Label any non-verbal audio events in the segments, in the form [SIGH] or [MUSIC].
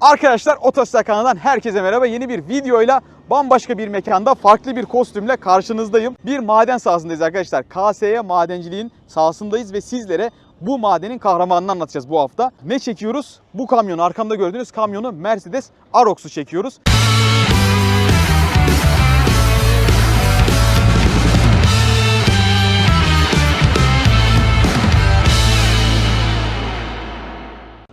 Arkadaşlar Otostar kanalından herkese merhaba. Yeni bir videoyla bambaşka bir mekanda farklı bir kostümle karşınızdayım. Bir maden sahasındayız arkadaşlar. KSY madenciliğin sahasındayız ve sizlere bu madenin kahramanını anlatacağız bu hafta. Ne çekiyoruz? Bu kamyonu arkamda gördüğünüz kamyonu Mercedes Arox'u çekiyoruz.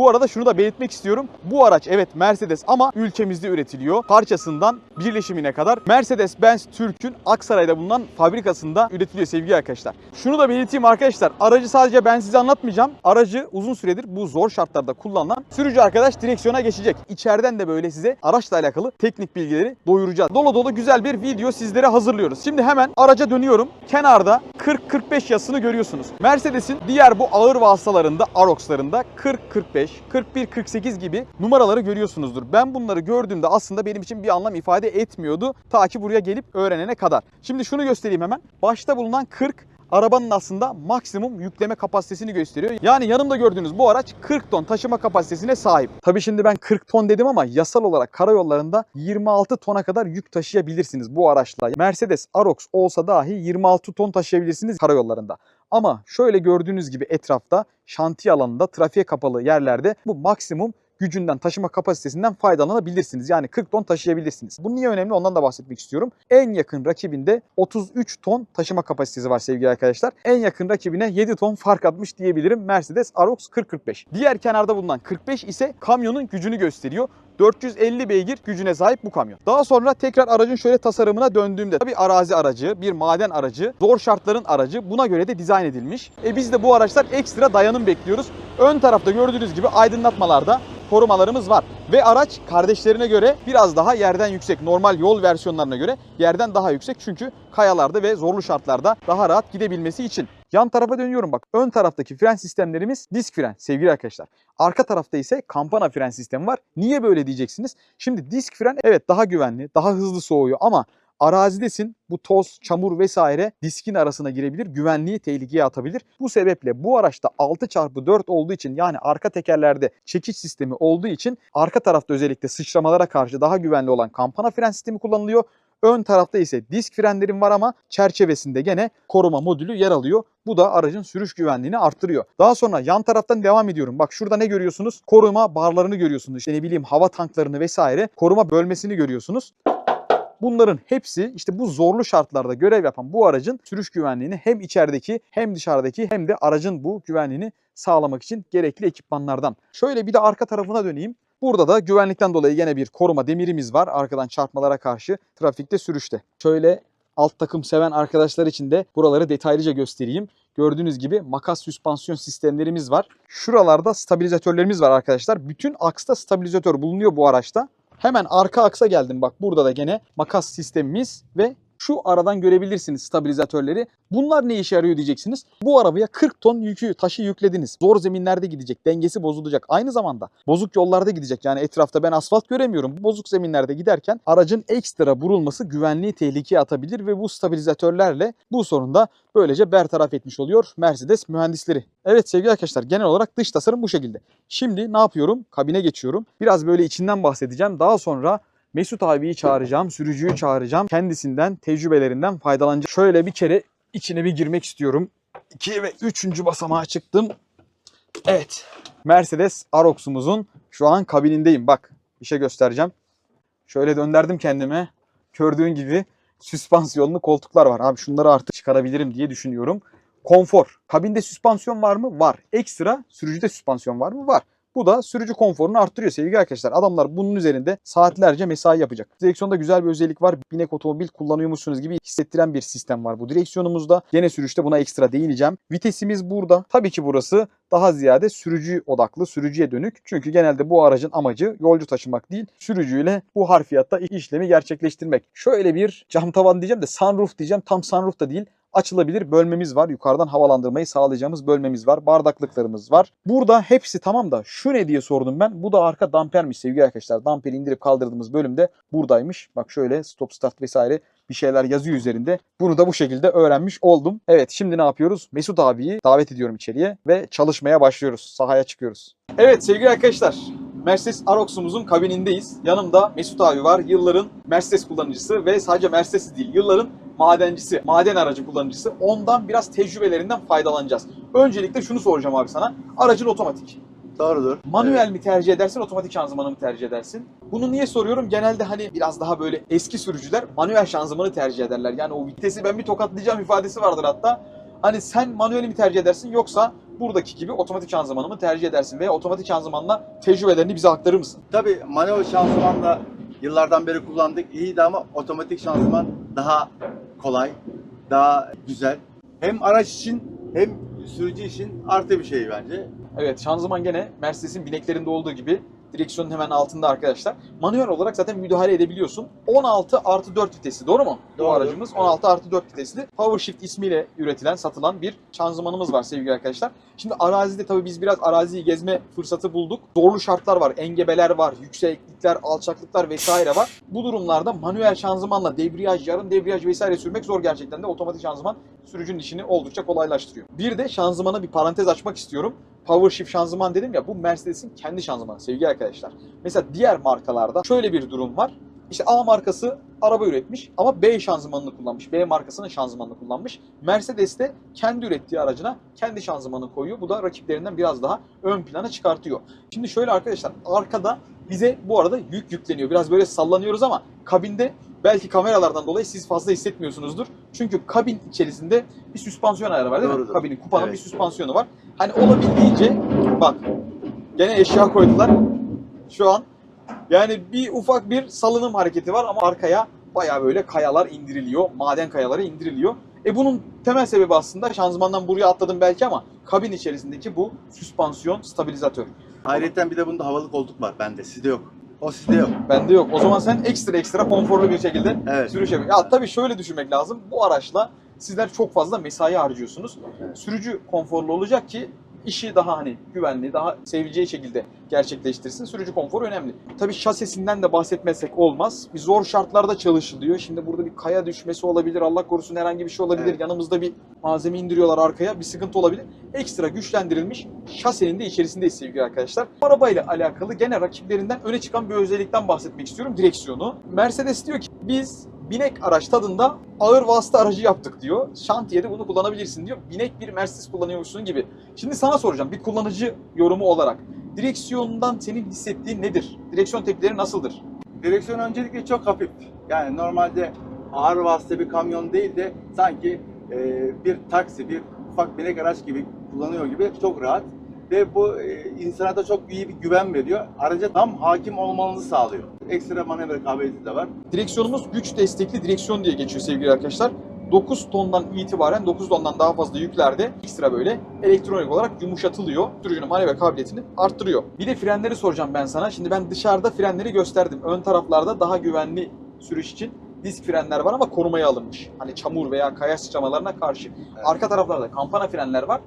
Bu arada şunu da belirtmek istiyorum. Bu araç evet Mercedes ama ülkemizde üretiliyor. Parçasından birleşimine kadar Mercedes-Benz Türk'ün Aksaray'da bulunan fabrikasında üretiliyor sevgili arkadaşlar. Şunu da belirteyim arkadaşlar. Aracı sadece ben size anlatmayacağım. Aracı uzun süredir bu zor şartlarda kullanılan sürücü arkadaş direksiyona geçecek. İçeriden de böyle size araçla alakalı teknik bilgileri doyuracağız. Dolu dolu güzel bir video sizlere hazırlıyoruz. Şimdi hemen araca dönüyorum. Kenarda 40-45 yazısını görüyorsunuz. Mercedes'in diğer bu ağır vasıtalarında, Arox'larında 40-45, 41-48 gibi numaraları görüyorsunuzdur. Ben bunları gördüğümde aslında benim için bir anlam ifade etmiyordu. Ta ki buraya gelip öğrenene kadar. Şimdi şunu göstereyim hemen. Başta bulunan 40 arabanın aslında maksimum yükleme kapasitesini gösteriyor. Yani yanımda gördüğünüz bu araç 40 ton taşıma kapasitesine sahip. Tabii şimdi ben 40 ton dedim ama yasal olarak karayollarında 26 tona kadar yük taşıyabilirsiniz bu araçla. Mercedes Arox olsa dahi 26 ton taşıyabilirsiniz karayollarında. Ama şöyle gördüğünüz gibi etrafta şantiye alanında trafiğe kapalı yerlerde bu maksimum gücünden taşıma kapasitesinden faydalanabilirsiniz. Yani 40 ton taşıyabilirsiniz. Bu niye önemli ondan da bahsetmek istiyorum. En yakın rakibinde 33 ton taşıma kapasitesi var sevgili arkadaşlar. En yakın rakibine 7 ton fark atmış diyebilirim Mercedes Arox 4045. Diğer kenarda bulunan 45 ise kamyonun gücünü gösteriyor. 450 beygir gücüne sahip bu kamyon. Daha sonra tekrar aracın şöyle tasarımına döndüğümde tabii arazi aracı, bir maden aracı, zor şartların aracı buna göre de dizayn edilmiş. E biz de bu araçlar ekstra dayanım bekliyoruz. Ön tarafta gördüğünüz gibi aydınlatmalarda korumalarımız var. Ve araç kardeşlerine göre biraz daha yerden yüksek. Normal yol versiyonlarına göre yerden daha yüksek. Çünkü kayalarda ve zorlu şartlarda daha rahat gidebilmesi için. Yan tarafa dönüyorum bak. Ön taraftaki fren sistemlerimiz disk fren sevgili arkadaşlar. Arka tarafta ise kampana fren sistemi var. Niye böyle diyeceksiniz? Şimdi disk fren evet daha güvenli, daha hızlı soğuyor ama arazidesin bu toz, çamur vesaire diskin arasına girebilir, güvenliği tehlikeye atabilir. Bu sebeple bu araçta 6x4 olduğu için yani arka tekerlerde çekiç sistemi olduğu için arka tarafta özellikle sıçramalara karşı daha güvenli olan kampana fren sistemi kullanılıyor. Ön tarafta ise disk frenlerim var ama çerçevesinde gene koruma modülü yer alıyor. Bu da aracın sürüş güvenliğini arttırıyor. Daha sonra yan taraftan devam ediyorum. Bak şurada ne görüyorsunuz? Koruma barlarını görüyorsunuz. İşte ne bileyim hava tanklarını vesaire koruma bölmesini görüyorsunuz. Bunların hepsi işte bu zorlu şartlarda görev yapan bu aracın sürüş güvenliğini hem içerideki hem dışarıdaki hem de aracın bu güvenliğini sağlamak için gerekli ekipmanlardan. Şöyle bir de arka tarafına döneyim. Burada da güvenlikten dolayı yine bir koruma demirimiz var arkadan çarpmalara karşı trafikte sürüşte. Şöyle alt takım seven arkadaşlar için de buraları detaylıca göstereyim. Gördüğünüz gibi makas süspansiyon sistemlerimiz var. Şuralarda stabilizatörlerimiz var arkadaşlar. Bütün aksta stabilizatör bulunuyor bu araçta. Hemen arka aksa geldim. Bak burada da gene makas sistemimiz ve şu aradan görebilirsiniz stabilizatörleri. Bunlar ne işe yarıyor diyeceksiniz. Bu arabaya 40 ton yükü, taşı yüklediniz. Zor zeminlerde gidecek, dengesi bozulacak. Aynı zamanda bozuk yollarda gidecek. Yani etrafta ben asfalt göremiyorum. Bozuk zeminlerde giderken aracın ekstra vurulması güvenliği tehlikeye atabilir ve bu stabilizatörlerle bu sorunu da böylece bertaraf etmiş oluyor Mercedes mühendisleri. Evet sevgili arkadaşlar genel olarak dış tasarım bu şekilde. Şimdi ne yapıyorum? Kabine geçiyorum. Biraz böyle içinden bahsedeceğim. Daha sonra Mesut abiyi çağıracağım, sürücüyü çağıracağım. Kendisinden, tecrübelerinden faydalanacağım. Şöyle bir kere içine bir girmek istiyorum. 2 ve 3. basamağa çıktım. Evet. Mercedes Arox'umuzun şu an kabinindeyim. Bak bir şey göstereceğim. Şöyle döndürdüm kendime. Gördüğün gibi süspansiyonlu koltuklar var. Abi şunları artık çıkarabilirim diye düşünüyorum. Konfor. Kabinde süspansiyon var mı? Var. Ekstra sürücüde süspansiyon var mı? Var. Bu da sürücü konforunu arttırıyor sevgili arkadaşlar. Adamlar bunun üzerinde saatlerce mesai yapacak. Direksiyonda güzel bir özellik var. Binek otomobil kullanıyormuşsunuz gibi hissettiren bir sistem var bu direksiyonumuzda. Gene sürüşte buna ekstra değineceğim. Vitesimiz burada. Tabii ki burası daha ziyade sürücü odaklı, sürücüye dönük. Çünkü genelde bu aracın amacı yolcu taşımak değil, sürücüyle bu harfiyatta işlemi gerçekleştirmek. Şöyle bir cam tavan diyeceğim de sunroof diyeceğim. Tam sunroof da değil açılabilir bölmemiz var. Yukarıdan havalandırmayı sağlayacağımız bölmemiz var. Bardaklıklarımız var. Burada hepsi tamam da şu ne diye sordum ben. Bu da arka dampermiş sevgili arkadaşlar. Damperi indirip kaldırdığımız bölümde buradaymış. Bak şöyle stop start vesaire bir şeyler yazıyor üzerinde. Bunu da bu şekilde öğrenmiş oldum. Evet şimdi ne yapıyoruz? Mesut abiyi davet ediyorum içeriye ve çalışmaya başlıyoruz. Sahaya çıkıyoruz. Evet sevgili arkadaşlar Mercedes Arox'umuzun kabinindeyiz. Yanımda Mesut abi var. Yılların Mercedes kullanıcısı ve sadece Mercedes değil, yılların madencisi, maden aracı kullanıcısı. Ondan biraz tecrübelerinden faydalanacağız. Öncelikle şunu soracağım abi sana. Aracın otomatik. Doğrudur. Manuel mi tercih edersin, otomatik şanzımanı mı tercih edersin? Bunu niye soruyorum? Genelde hani biraz daha böyle eski sürücüler manuel şanzımanı tercih ederler. Yani o vitesi ben bir tokatlayacağım ifadesi vardır hatta. Hani sen manueli mi tercih edersin yoksa buradaki gibi otomatik şanzımanı mı tercih edersin veya otomatik şanzımanla tecrübelerini bize aktarır mısın? Tabii manuel şanzıman da yıllardan beri kullandık. İyiydi ama otomatik şanzıman daha kolay, daha güzel. Hem araç için hem sürücü için artı bir şey bence. Evet şanzıman gene Mercedes'in bineklerinde olduğu gibi direksiyonun hemen altında arkadaşlar. Manuel olarak zaten müdahale edebiliyorsun. 16 artı 4 vitesli doğru mu? Bu Doğru. aracımız 16 artı 4 vitesli. Power Shift ismiyle üretilen, satılan bir şanzımanımız var sevgili arkadaşlar. Şimdi arazide tabii biz biraz araziyi gezme fırsatı bulduk. Zorlu şartlar var, engebeler var, yükseklikler, alçaklıklar vesaire var. Bu durumlarda manuel şanzımanla debriyaj, yarım debriyaj vesaire sürmek zor gerçekten de otomatik şanzıman sürücünün işini oldukça kolaylaştırıyor. Bir de şanzımana bir parantez açmak istiyorum. Power Shift şanzıman dedim ya bu Mercedes'in kendi şanzımanı sevgili arkadaşlar. Mesela diğer markalarda şöyle bir durum var. İşte A markası araba üretmiş ama B şanzımanını kullanmış. B markasının şanzımanını kullanmış. Mercedes de kendi ürettiği aracına kendi şanzımanını koyuyor. Bu da rakiplerinden biraz daha ön plana çıkartıyor. Şimdi şöyle arkadaşlar arkada bize bu arada yük yükleniyor. Biraz böyle sallanıyoruz ama kabinde belki kameralardan dolayı siz fazla hissetmiyorsunuzdur. Çünkü kabin içerisinde bir süspansiyon ayarı var değil mi? Doğrudur. Kabinin, kupanın Evet. bir süspansiyonu var. Hani olabildiğince bak gene eşya koydular. Şu an yani bir ufak bir salınım hareketi var ama arkaya baya böyle kayalar indiriliyor. Maden kayaları indiriliyor. E bunun temel sebebi aslında şanzımandan buraya atladım belki ama kabin içerisindeki bu süspansiyon stabilizatör. Ayrıca bir de bunda havalı koltuk var bende. Sizde yok. O sizde yok. Bende yok. O zaman sen ekstra ekstra konforlu bir şekilde Evet. sürüş yapıyorsun. Ya tabii şöyle düşünmek lazım. Bu araçla sizler çok fazla mesai harcıyorsunuz. Sürücü konforlu olacak ki işi daha hani güvenli, daha seveceği şekilde gerçekleştirsin. Sürücü konforu önemli. Tabii şasisinden de bahsetmezsek olmaz. Bir zor şartlarda çalışılıyor. Şimdi burada bir kaya düşmesi olabilir. Allah korusun herhangi bir şey olabilir. Evet. Yanımızda bir malzeme indiriyorlar arkaya. Bir sıkıntı olabilir. Ekstra güçlendirilmiş şasinin de içerisindeyiz sevgili arkadaşlar. Bu arabayla alakalı gene rakiplerinden öne çıkan bir özellikten bahsetmek istiyorum. Direksiyonu. Mercedes diyor ki biz binek araç tadında ağır vasıta aracı yaptık diyor. Şantiyede bunu kullanabilirsin diyor. Binek bir Mercedes kullanıyormuşsun gibi. Şimdi sana soracağım bir kullanıcı yorumu olarak. Direksiyondan senin hissettiğin nedir? Direksiyon tepkileri nasıldır? Direksiyon öncelikle çok hafif. Yani normalde ağır vasıta bir kamyon değil de sanki e, bir taksi, bir ufak binek araç gibi kullanıyor gibi çok rahat. Ve bu e, insana da çok iyi bir güven veriyor. Araca tam hakim olmanızı sağlıyor. Ekstra manevra kabiliyeti de var. Direksiyonumuz güç destekli direksiyon diye geçiyor sevgili arkadaşlar. 9 tondan itibaren 9 tondan daha fazla yüklerde ekstra böyle elektronik olarak yumuşatılıyor. Sürücünün manevra kabiliyetini arttırıyor. Bir de frenleri soracağım ben sana. Şimdi ben dışarıda frenleri gösterdim. Ön taraflarda daha güvenli sürüş için disk frenler var ama korumaya alınmış. Hani çamur veya kaya sıçramalarına karşı. Arka taraflarda kampana frenler var.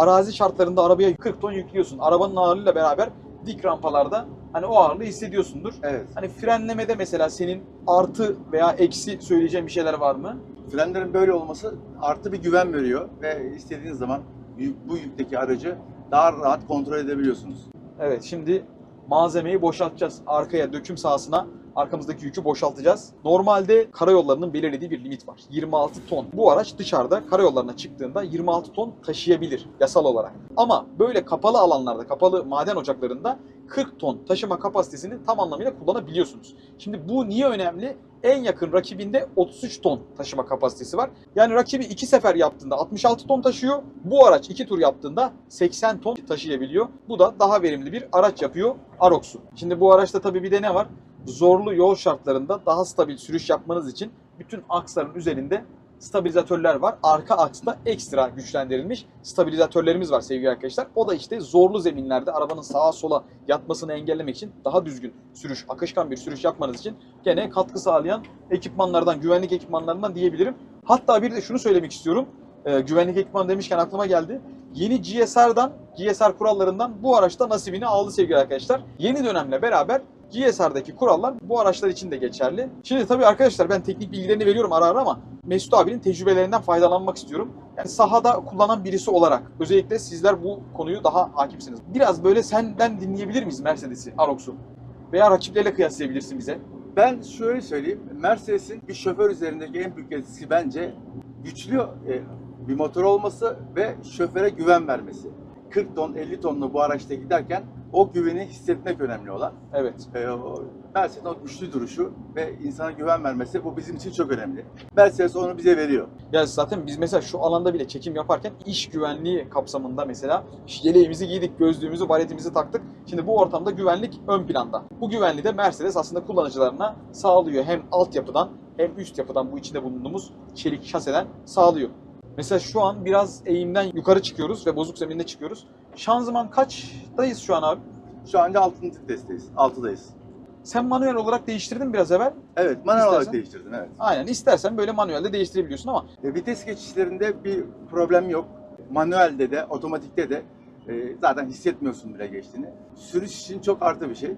Arazi şartlarında arabaya 40 ton yüklüyorsun. Arabanın ağırlığıyla beraber dik rampalarda hani o ağırlığı hissediyorsundur. Evet. Hani frenlemede mesela senin artı veya eksi söyleyeceğin bir şeyler var mı? Frenlerin böyle olması artı bir güven veriyor ve istediğiniz zaman bu yükteki aracı daha rahat kontrol edebiliyorsunuz. Evet şimdi malzemeyi boşaltacağız. Arkaya döküm sahasına arkamızdaki yükü boşaltacağız. Normalde karayollarının belirlediği bir limit var. 26 ton. Bu araç dışarıda karayollarına çıktığında 26 ton taşıyabilir yasal olarak. Ama böyle kapalı alanlarda, kapalı maden ocaklarında 40 ton taşıma kapasitesini tam anlamıyla kullanabiliyorsunuz. Şimdi bu niye önemli? En yakın rakibinde 33 ton taşıma kapasitesi var. Yani rakibi 2 sefer yaptığında 66 ton taşıyor. Bu araç 2 tur yaptığında 80 ton taşıyabiliyor. Bu da daha verimli bir araç yapıyor Arox'u. Şimdi bu araçta tabii bir de ne var? Zorlu yol şartlarında daha stabil sürüş yapmanız için bütün aksların üzerinde stabilizatörler var. Arka aksta ekstra güçlendirilmiş stabilizatörlerimiz var sevgili arkadaşlar. O da işte zorlu zeminlerde arabanın sağa sola yatmasını engellemek için daha düzgün sürüş, akışkan bir sürüş yapmanız için gene katkı sağlayan ekipmanlardan, güvenlik ekipmanlarından diyebilirim. Hatta bir de şunu söylemek istiyorum. Ee, güvenlik ekipmanı demişken aklıma geldi. Yeni GSR'dan, GSR kurallarından bu araçta nasibini aldı sevgili arkadaşlar. Yeni dönemle beraber GSR'daki kurallar bu araçlar için de geçerli. Şimdi tabii arkadaşlar ben teknik bilgilerini veriyorum ara ara ama Mesut abinin tecrübelerinden faydalanmak istiyorum. Yani sahada kullanan birisi olarak özellikle sizler bu konuyu daha hakimsiniz. Biraz böyle senden dinleyebilir miyiz Mercedes'i, Arox'u? Veya rakiplerle kıyaslayabilirsin bize. Ben şöyle söyleyeyim. Mercedes'in bir şoför üzerindeki en büyük etkisi bence güçlü e, bir motor olması ve şoföre güven vermesi. 40 ton, 50 tonlu bu araçta giderken o güveni hissetmek önemli olan. Evet. E, o Mercedes'in o güçlü duruşu ve insana güven vermesi bu bizim için çok önemli. Mercedes onu bize veriyor. Ya zaten biz mesela şu alanda bile çekim yaparken iş güvenliği kapsamında mesela yeleğimizi giydik, gözlüğümüzü, baretimizi taktık. Şimdi bu ortamda güvenlik ön planda. Bu güvenliği de Mercedes aslında kullanıcılarına sağlıyor. Hem altyapıdan hem üst yapıdan bu içinde bulunduğumuz çelik şaseden sağlıyor. Mesela şu an biraz eğimden yukarı çıkıyoruz ve bozuk zeminde çıkıyoruz. Şanzıman kaçtayız şu an abi? Şu anda 6. vitesteyiz. 6'dayız. Sen manuel olarak değiştirdin biraz evvel. Evet, manuel olarak İstersen. değiştirdim evet. Aynen istersen böyle manuelde değiştirebiliyorsun ama E, Vites geçişlerinde bir problem yok. Manuelde de, otomatikte de e, zaten hissetmiyorsun bile geçtiğini. Sürüş için çok artı bir şey.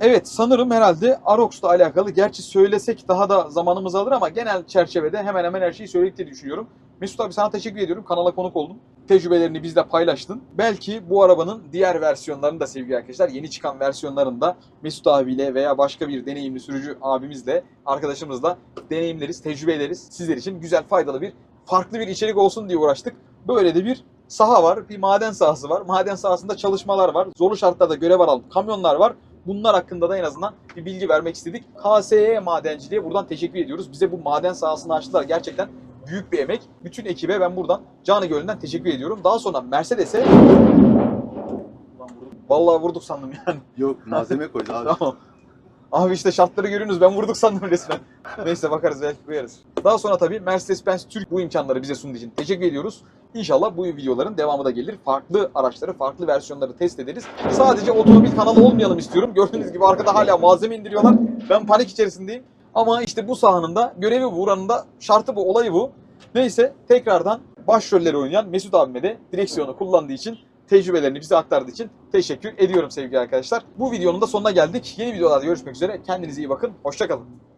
Evet sanırım herhalde Arox'la alakalı. Gerçi söylesek daha da zamanımız alır ama genel çerçevede hemen hemen her şeyi söyledik diye düşünüyorum. Mesut abi sana teşekkür ediyorum. Kanala konuk oldun. Tecrübelerini bizle paylaştın. Belki bu arabanın diğer versiyonlarını da sevgili arkadaşlar yeni çıkan versiyonlarında Mesut abiyle veya başka bir deneyimli sürücü abimizle, arkadaşımızla deneyimleriz, tecrübe ederiz. Sizler için güzel, faydalı bir, farklı bir içerik olsun diye uğraştık. Böyle de bir saha var, bir maden sahası var. Maden sahasında çalışmalar var. Zorlu şartlarda görev alan kamyonlar var. Bunlar hakkında da en azından bir bilgi vermek istedik. KSE Madenciliğe buradan teşekkür ediyoruz. Bize bu maden sahasını açtılar. Gerçekten büyük bir emek. Bütün ekibe ben buradan canı gönülden teşekkür ediyorum. Daha sonra Mercedes'e... Vallahi vurduk sandım yani. [LAUGHS] Yok, malzeme koydu abi. Tamam. Abi işte şartları görüyorsunuz. Ben vurduk sandım resmen. [LAUGHS] Neyse bakarız belki koyarız. Daha sonra tabii Mercedes-Benz Türk bu imkanları bize sunduğu için teşekkür ediyoruz. İnşallah bu videoların devamı da gelir. Farklı araçları, farklı versiyonları test ederiz. Sadece otomobil kanalı olmayalım istiyorum. Gördüğünüz gibi arkada hala malzeme indiriyorlar. Ben panik içerisindeyim. Ama işte bu sahanın da görevi bu, buranın da şartı bu, olayı bu. Neyse tekrardan başrolleri oynayan Mesut abime de direksiyonu kullandığı için tecrübelerini bize aktardığı için teşekkür ediyorum sevgili arkadaşlar. Bu videonun da sonuna geldik. Yeni videolarda görüşmek üzere. Kendinize iyi bakın. Hoşçakalın.